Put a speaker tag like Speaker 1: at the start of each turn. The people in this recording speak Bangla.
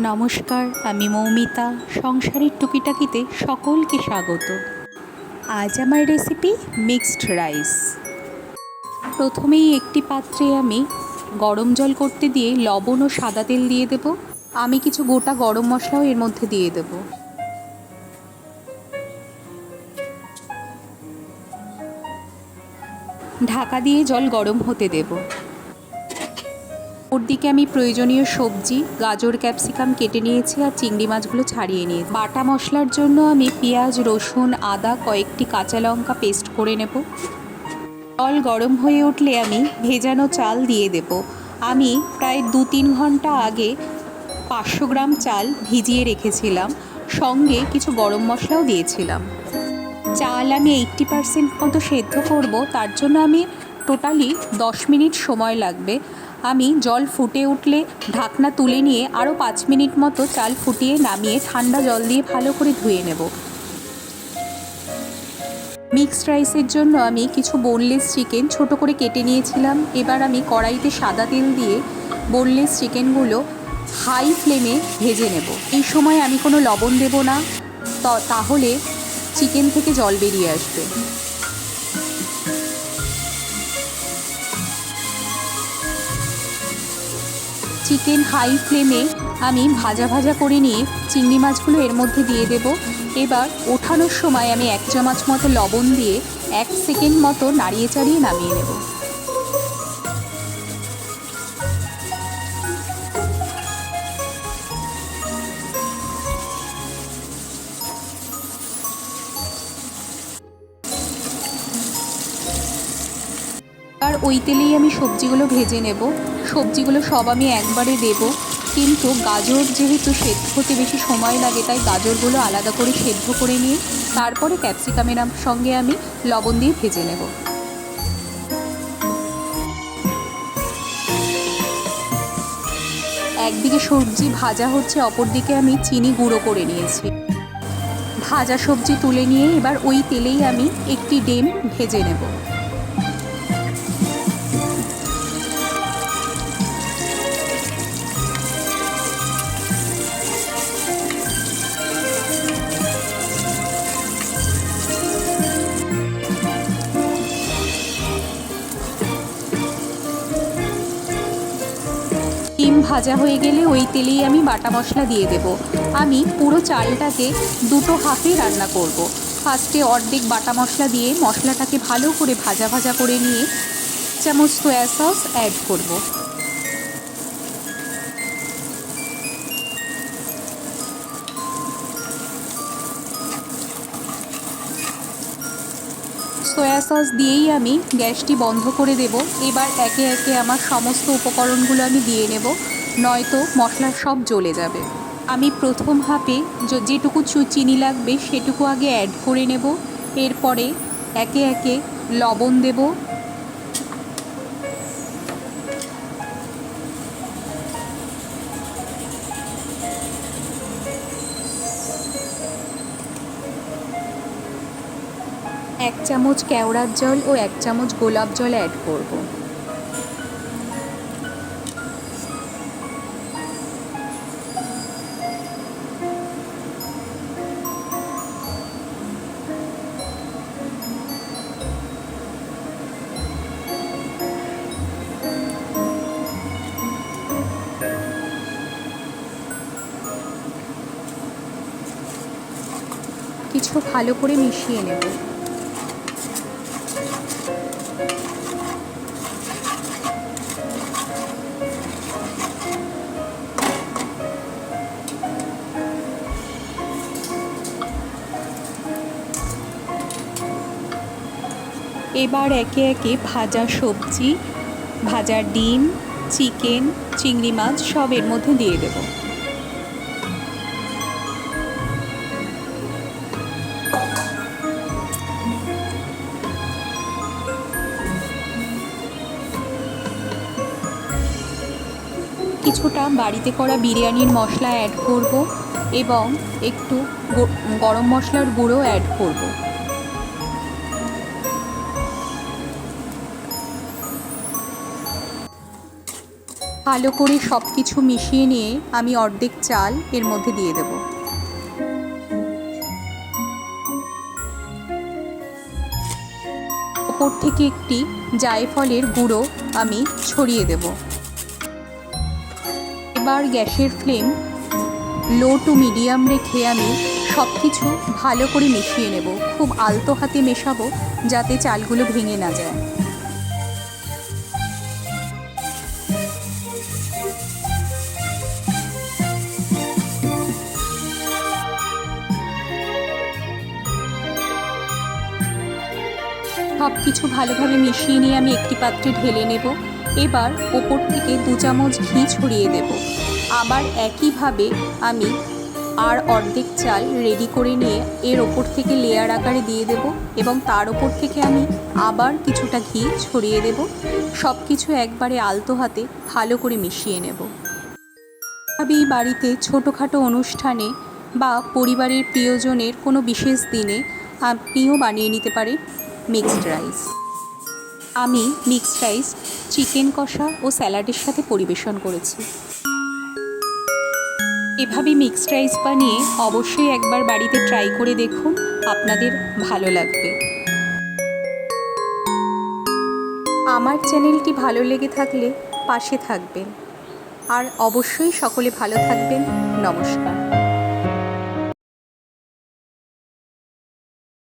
Speaker 1: নমস্কার, আমি মৌমিতা। সংসারের টুকিটাকিতে সকলকে স্বাগত। আজ আমার রেসিপি মিক্সড রাইস প্রথমেই একটি পাত্রে আমি গরম জল করতে দিয়ে লবণ ও সাদা তেল দিয়ে দেব। আমি কিছু গোটা গরম মশলাও এর মধ্যে দিয়ে দেব। ঢাকা দিয়ে জল গরম হতে দেবো। ওর দিকে আমি প্রয়োজনীয় সবজি, গাজর, ক্যাপসিকাম কেটে নিয়েছি আর চিংড়ি মাছগুলো ছাড়িয়ে নিয়ে বাটা মশলার জন্য আমি পেঁয়াজ, রসুন, আদা, কয়েকটি কাঁচা লঙ্কা পেস্ট করে নেব। জল গরম হয়ে উঠলে আমি ভেজানো চাল দিয়ে দেব। আমি প্রায় দু তিন ঘণ্টা আগে পাঁচশো গ্রাম চাল ভিজিয়ে রেখেছিলাম, সঙ্গে কিছু গরম মশলাও দিয়েছিলাম। চাল আমি এইট্টি পারসেন্ট মতো সেদ্ধ করব, তার জন্য আমি টোটালি দশ মিনিট সময় লাগবে। আমি জল ফুটে উঠলে ঢাকনা তুলে নিয়ে আরও পাঁচ মিনিট মতো চাল ফুটিয়ে নামিয়ে ঠান্ডা জল দিয়ে ভালো করে ধুয়ে নেব। মিক্সড রাইসের জন্য আমি কিছু বোনলেস চিকেন ছোট করে কেটে নিয়েছিলাম। এবার আমি কড়াইতে সাদা তেল দিয়ে বোনলেস চিকেনগুলো হাই ফ্লেমে ভেজে নেব। এই সময় আমি কোনো লবণ দেব না। তাহলে চিকেন থেকে জল বেরিয়ে আসবে। চিকেন হাই ফ্লেমে আমি ভাজা ভাজা করে নিয়ে চিংড়ি মাছগুলো এর মধ্যে দিয়ে দেব। এবার ওঠানোর সময় আমি এক চামচ মতো লবণ দিয়ে এক সেকেন্ড মতো নাড়িয়ে চাড়িয়ে নামিয়ে নেব। আর ওই তেলেই আমি সবজিগুলো ভেজে নেব। সবজিগুলো সব আমি একবারে দেব। কিন্তু গাজর যেহেতু সেদ্ধ হতে বেশি সময় লাগে, তাই গাজরগুলো আলাদা করে সেদ্ধ করে নিয়ে তারপরে ক্যাপসিকামের সঙ্গে আমি লবণ দিয়ে ভেজে নেব। একদিকে সবজি ভাজা হচ্ছে অপর দিকে আমি চিনি গুঁড়ো করে নিয়েছি। ভাজা সবজি তুলে নিয়ে এবার ওই তেলেই আমি একটি ডিম ভেজে নেব। ডিম ভাজা হয়ে গেলে ওই তেলেই আমি বাটা মশলা দিয়ে দেব আমি পুরো চালটাকে দুটো হাফে রান্না করব। ফার্স্টে অর্ধেক বাটা মশলা দিয়ে মশলাটাকে ভালো করে ভাজা ভাজা করে নিয়ে চামচ সোয়া সস অ্যাড করব। সয়া সস দিয়েই আমি গ্যাসটি বন্ধ করে দেব। এবার একে একে আমার সমস্ত উপকরণগুলো আমি দিয়ে নেব, নয়তো মশলা সব জ্বলে যাবে। আমি প্রথম হাফে যেটুকু চিনি লাগবে সেটুকু আগে অ্যাড করে নেব। এরপরে একে একে লবণ দেব এক চামচ কেওড়ার জল ও এক চামচ গোলাপ জল অ্যাড করব। কিছু ভালো করে মিশিয়ে নেব। এবার একে একে ভাজা সবজি, ভাজা ডিম, চিকেন, চিংড়ি মাছ সব এর মধ্যে দিয়ে দেব। কিছুটা বাড়িতে করা বিরিয়ানির মশলা অ্যাড করব এবং একটু গরম মশলার গুঁড়ো অ্যাড করব। ভালো করে সব কিছু মিশিয়ে নিয়ে আমি অর্ধেক চাল এর মধ্যে দিয়ে দেব। ওপর থেকে একটি জায়ফলের গুঁড়ো আমি ছড়িয়ে দেব। এবার গ্যাসের ফ্লেম লো টু মিডিয়াম রেখে আমি সব কিছু ভালো করে মিশিয়ে নেব। খুব আলতো হাতে মেশাবো যাতে চালগুলো ভেঙে না যায়। সব কিছু ভালোভাবে মিশিয়ে নিয়ে আমি একটি পাত্রে ঢেলে নেব। এবার ওপর থেকে দু চামচ ঘি ছড়িয়ে দেব। আবার একইভাবে আমি আর অর্ধেক চাল রেডি করে নিয়ে এর ওপর থেকে লেয়ার আকারে দিয়ে দেব এবং তার ওপর থেকে আমি আবার কিছুটা ঘি ছড়িয়ে দেব। সব কিছু একবারে আলতো হাতে ভালো করে মিশিয়ে নেব। আমি বাড়িতে ছোটোখাটো অনুষ্ঠানে বা পরিবারের প্রিয়জনের কোনো বিশেষ দিনে আপনিও বানিয়ে নিতে পারেন। Mixed rice. আমি মিক্সড রাইস, চিকেন কষা ও স্যালাডের সাথে পরিবেশন করেছি। এভাবে মিক্সড রাইস বানিয়ে অবশ্যই একবার বাড়িতে ট্রাই করে দেখুন, আপনাদের ভালো লাগবে। আমার চ্যানেলটি ভালো লেগে থাকলে পাশে থাকবেন। আর অবশ্যই সকলে ভালো থাকবেন। নমস্কার।